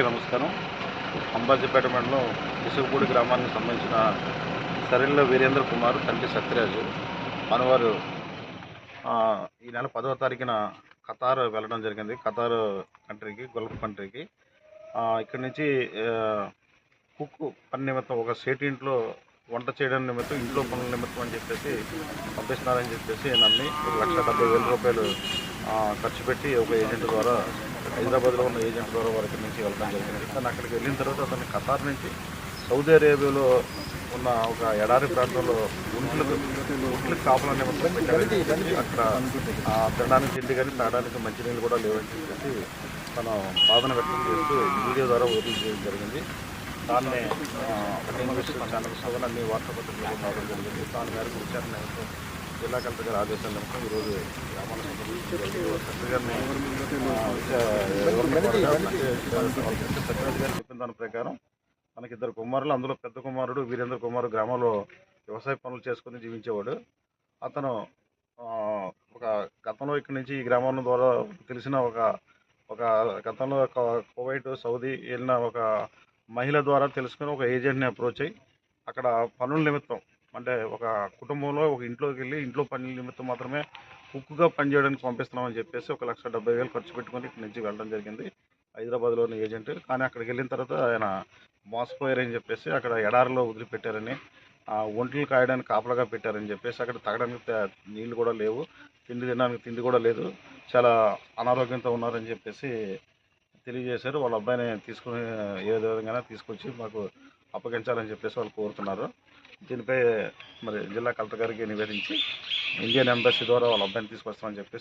అందరికీ నమస్కారం. అంబాజీపేట మండలం ఇసుగుపూడి గ్రామానికి సంబంధించిన సరిల్ల వీరేంద్ర కుమార్ తండ్రి సత్యరాజు. మనవారు ఈ నెల పదవ తారీఖున ఖతార్ వెళ్ళడం జరిగింది. ఖతార్ కంట్రీకి గల్ఫ్ కంట్రీకి. ఇక్కడి నుంచి కుక్ పని నిమిత్తం ఒక సేటి ఇంట్లో వంట చేయడం నిమిత్తం ఇంట్లో పనుల నిమిత్తం అని చెప్పేసి పంపిస్తున్నారని చెప్పేసి నమ్మి ఒక లక్ష డెబ్బై వేల రూపాయలు ఖర్చు పెట్టి ఒక ఏజెంట్ ద్వారా హైదరాబాద్లో ఉన్న ఏజెంట్ ద్వారా వారి నుంచి వెళ్ళడం జరిగింది. కానీ అక్కడికి వెళ్ళిన తర్వాత అతను ఖతార్ నుంచి సౌదీ అరేబియాలో ఉన్న ఒక ఎడారి ప్రాంతంలో గుంట్లకు గుంట్లకు కాపుల నిమిత్తం అక్కడ తినడానికి తిండి కానీ తాగడానికి మంచినీళ్ళు కూడా లేవని చెప్పేసి తన బాధన వ్యక్తం చేస్తూ వీడియో ద్వారా వదిలి చేయడం జరిగింది. దాన్ని టెలివిజన్ ఛానల్స్ అన్ని వార్తాపత్రికలు రావడం జరిగింది. దాని మేరకు విచారణ జిల్లా కలెక్టర్ గారి ఆదేశాల నిమిత్తం ఈరోజు గ్రామాల గారు చెప్పిన దాని ప్రకారం మనకి ఇద్దరు కుమారులు అందులో పెద్ద కుమారుడు వీరేంద్ర కుమార్ గ్రామంలో వ్యవసాయ పనులు చేసుకుని జీవించేవాడు. అతను ఒక గతంలో ఇక్కడి నుంచి ఈ గ్రామం ద్వారా తెలిసిన ఒక ఒక గతంలో ఒక కువైట్ సౌదీ వెళ్ళిన ఒక మహిళ ద్వారా తెలుసుకుని ఒక ఏజెంట్ని అప్రోచ్ అయ్యి అక్కడ పనుల నిమిత్తం అంటే ఒక కుటుంబంలో ఒక ఇంట్లోకి వెళ్ళి ఇంట్లో పనుల నిమిత్తం మాత్రమే కుక్కుగా పనిచేయడానికి పంపిస్తున్నామని చెప్పేసి ఒక లక్ష డెబ్బై వేలు ఖర్చు పెట్టుకొని ఇక్కడి నుంచి వెళ్ళడం జరిగింది. హైదరాబాద్లోని ఏజెంట్. కానీ అక్కడికి వెళ్ళిన తర్వాత ఆయన మోసపోయారని చెప్పేసి అక్కడ ఎడారిలో వదిలిపెట్టారని ఆ ఒంట్లు కాయడానికి కాపలాగా పెట్టారని చెప్పేసి అక్కడ తాగడానికి నీళ్ళు కూడా లేవు. తిండి తినడానికి తిండి కూడా లేదు. చాలా అనారోగ్యంతో ఉన్నారని చెప్పేసి తెలియజేశారు. వాళ్ళ అబ్బాయిని తీసుకుని ఏ విధంగా తీసుకొచ్చి మాకు అప్పగించాలని చెప్పేసి వాళ్ళు కోరుతున్నారు. దీనిపై మరి జిల్లా కలెక్టర్ గారికి నివేదించి ఇండియన్ ఎంబసీ ద్వారా వాళ్ళ అబ్బాయిని తీసుకొస్తామని చెప్పేసి